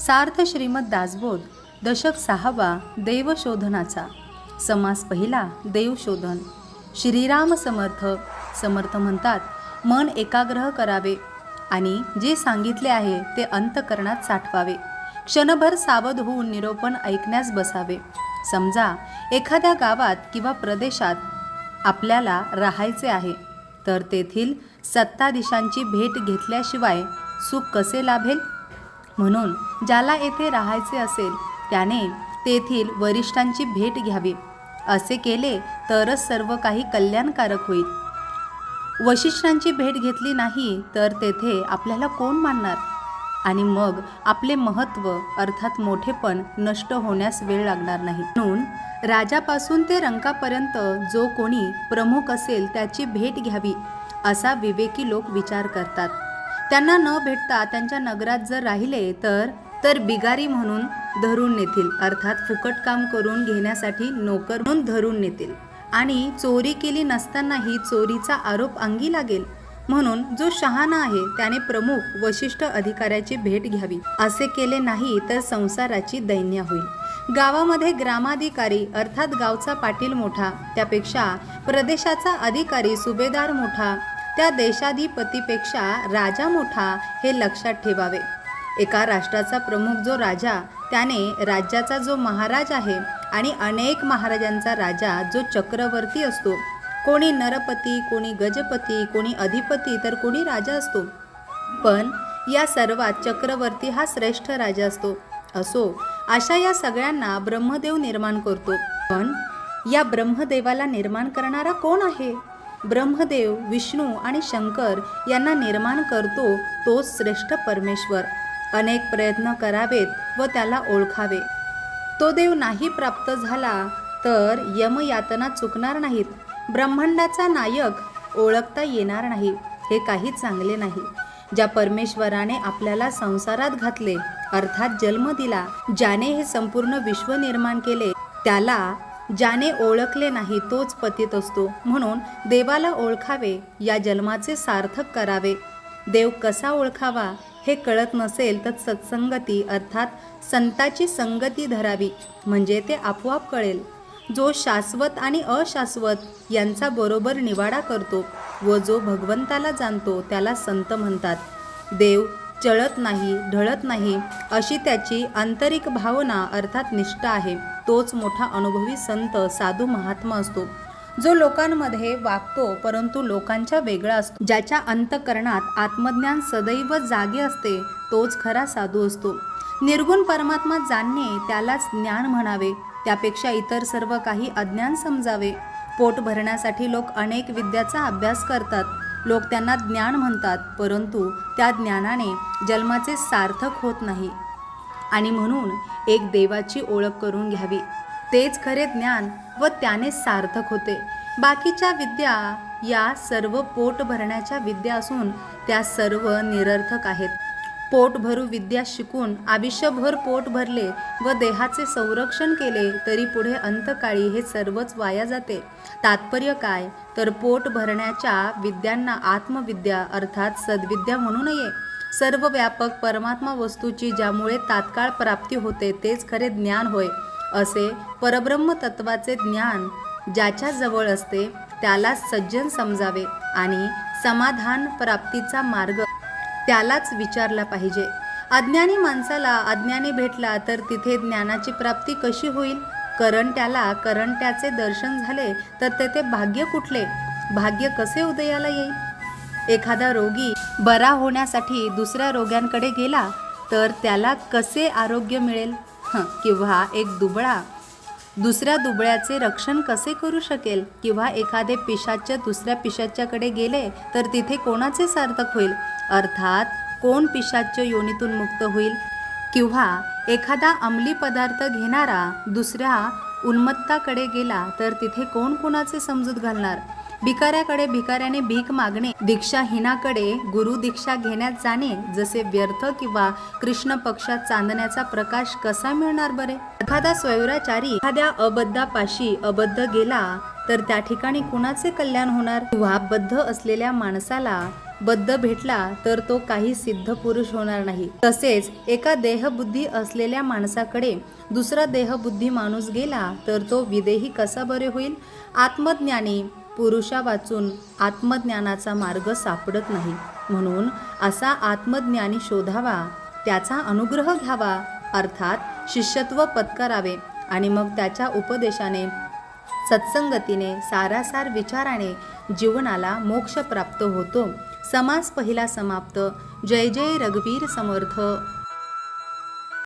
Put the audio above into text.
सार्थ श्रीमद दासबोध दशक सहावा देवशोधनाचा. समास पहिला देवशोधन. श्रीराम समर्थ समर्थ म्हणतात मन एकाग्रह करावे. आणि जे सांगितले आहे ते अंतकरणात साठवावे. क्षणभर सावध होऊन निरोपण ऐकण्यास बसावे. समजा एखाद्या गावात किंवा प्रदेशात आपल्याला राहायचे आहे तर तेथील सत्ताधीशांची भेट घेतल्याशिवाय सुख कसे लाभेल? म्हणून ज्याला येथे राहायचे असेल त्याने तेथील वरिष्ठांची भेट घ्यावी. असे केले तरच सर्व काही कल्याणकारक होईल. वशिष्ठांची भेट घेतली नाही तर तेथे आपल्याला कोण मानणार? आणि मग आपले महत्त्व अर्थात मोठेपण नष्ट होण्यास वेळ लागणार नाही. म्हणून राजापासून ते रंकापर्यंत जो कोणी प्रमुख असेल त्याची भेट घ्यावी असा विवेकी लोक विचार करतात. त्यांना न भेटता त्यांच्या नगरात जर राहिले तर तर बिगारी म्हणून धरून नेतील. अर्थात फुकट काम करून घेण्यासाठी नोकर म्हणून धरून नेतील. आणि चोरी केली नसतानाही चोरीचा आरोप अंगी लागेल म्हणून जो शहाणा आहे त्याने प्रमुख वशिष्ठ अधिकाऱ्याची भेट घ्यावी. असे केले नाही तर संसाराची दैन्य होईल. गावामध्ये ग्रामाधिकारी अर्थात गावचा पाटील मोठा त्यापेक्षा प्रदेशाचा अधिकारी सुभेदार मोठा त्या देशाधिपतीपेक्षा राजा मोठा हे लक्षात ठेवावे. एका राष्ट्राचा प्रमुख जो राजा त्याने राज्याचा जो महाराज आहे आणि अनेक महाराजांचा राजा जो चक्रवर्ती असतो. कोणी नरपती कोणी गजपती कोणी अधिपती तर कोणी राजा असतो. पण या सर्वात चक्रवर्ती हा श्रेष्ठ राजा असतो. असो अशा या सगळ्यांना ब्रह्मदेव निर्माण करतो. पण या ब्रह्मदेवाला निर्माण करणारा कोण आहे? ब्रह्मदेव विष्णू आणि शंकर यांना निर्माण करतो तोच श्रेष्ठ परमेश्वर. अनेक प्रयत्न करावेत व त्याला ओळखावे. तो देव नाही प्राप्त झाला तर यमयातना चुकणार नाहीत. ब्रह्मांडाचा नायक ओळखता येणार नाही हे काही चांगले नाही. ज्या परमेश्वराने आपल्याला संसारात घातले अर्थात जन्म दिला ज्याने हे संपूर्ण विश्व निर्माण केले त्याला ज्याने ओळखले नाही तोच पतित असतो. म्हणून देवाला ओळखावे या जन्माचे सार्थक करावे. देव कसा ओळखावा हे कळत नसेल तर सत्संगती अर्थात संताची संगती धरावी म्हणजे ते आपोआप कळेल. जो शाश्वत आणि अशाश्वत यांचा बरोबर निवाडा करतो व जो भगवंताला जाणतो त्याला संत म्हणतात. देव चळत नाही ढळत नाही अशी त्याची आंतरिक भावना अर्थात निष्ठा आहे. तोच मोठा अनुभवी संत साधू महात्मा असतो. जो लोकांमध्ये वागतो परंतु लोकांच्या वेगळा असतो. ज्याच्या अंतकरणात आत्मज्ञान सदैव जागे असते तोच खरा साधू असतो. निर्गुण परमात्मा जाणणे त्यालाच ज्ञान म्हणावे. त्यापेक्षा इतर सर्व काही अज्ञान समजावे. पोट भरण्यासाठी लोक अनेक विद्याचा अभ्यास करतात. लोक त्यांना ज्ञान म्हणतात परंतु त्या ज्ञानाने जन्माचे सार्थक होत नाही. आणि म्हणून एक देवाची ओळख करून घ्यावी. तेच खरे ज्ञान व त्याने सार्थक होते. बाकीच्या विद्या या सर्व पोट भरण्याच्या विद्या असून त्या सर्व निरर्थक आहेत. पोट भरू विद्या शिकून आयुष्यभर पोट भरले व देहाचे संरक्षण केले तरी पुढे अंतकाळी हे सर्वच वाया जाते. तात्पर्य काय? तर पोट भरण्याच्या विद्यांना आत्मविद्या अर्थात सद्विद्या म्हणू नये. सर्व व्यापक परमात्मा वस्तूची ज्यामुळे तात्काळ प्राप्ती होते तेच खरे ज्ञान होय असे परब्रह्म तत्वाचे ज्ञान ज्याच्या जवळ असते त्याला सज्जन समजावे आणि समाधान प्राप्तीचा मार्ग त्यालाच विचारला पाहिजे. अज्ञानी माणसाला अज्ञानी भेटला तर तिथे ज्ञानाची प्राप्ती कशी होईल? करंट्याला करंट्याचे दर्शन झाले तर तेथे भाग्य कुठले? भाग्य कसे उदयाला येईल? एखादा रोगी बरा होण्यासाठी दुसऱ्या रोग्यांकडे गेला तर त्याला कसे आरोग्य मिळेल? हं, किंवा एक दुबळा? दुसऱ्या दुबळ्याचे रक्षण कसे करू शकेल? किंवा एखादे पिशाच्य दुसऱ्या पिशाच्याकडे गेले तर तिथे कोणाचे सार्थक होईल? अर्थात कोण पिशाच्य योनीतून मुक्त होईल? किंवा एखादा अंमली पदार्थ घेणारा दुसऱ्या उन्मत्ताकडे गेला तर तिथे कोण कोणाचे समजूत घालणार? भिकाऱ्याकडे भिकाऱ्याने भीक मागणे दीक्षाहीनाकडे गुरु दीक्षा घेण्यात जाणे जसे व्यर्थ किंवा कृष्ण पक्षात चांदण्याचा प्रकाश कसा मिळणार बरे? एखादा स्वैराचारी एखाद्या अबद्धापाशी अबद्ध गेला तर त्या ठिकाणी कुणाचे कल्याण होणार? किंवा बद्ध असलेल्या माणसाला बद्ध भेटला तर तो काही सिद्ध पुरुष होणार नाही. तसेच एका देहबुद्धी असलेल्या माणसाकडे दुसरा देहबुद्धी माणूस गेला तर तो विदेही कसा बरे होईल? आत्मज्ञानी पुरुषा वाचून आत्मज्ञानाचा मार्ग सापडत नाही. म्हणून असा आत्मज्ञानी शोधावा त्याचा अनुग्रह घ्यावा अर्थात शिष्यत्व पत्करावे आणि मग त्याच्या उपदेशाने सत्संगतीने सारासार विचाराने जीवनाला मोक्ष प्राप्त होतो. समास पहिला समाप्त. जय जय रघुवीर समर्थ.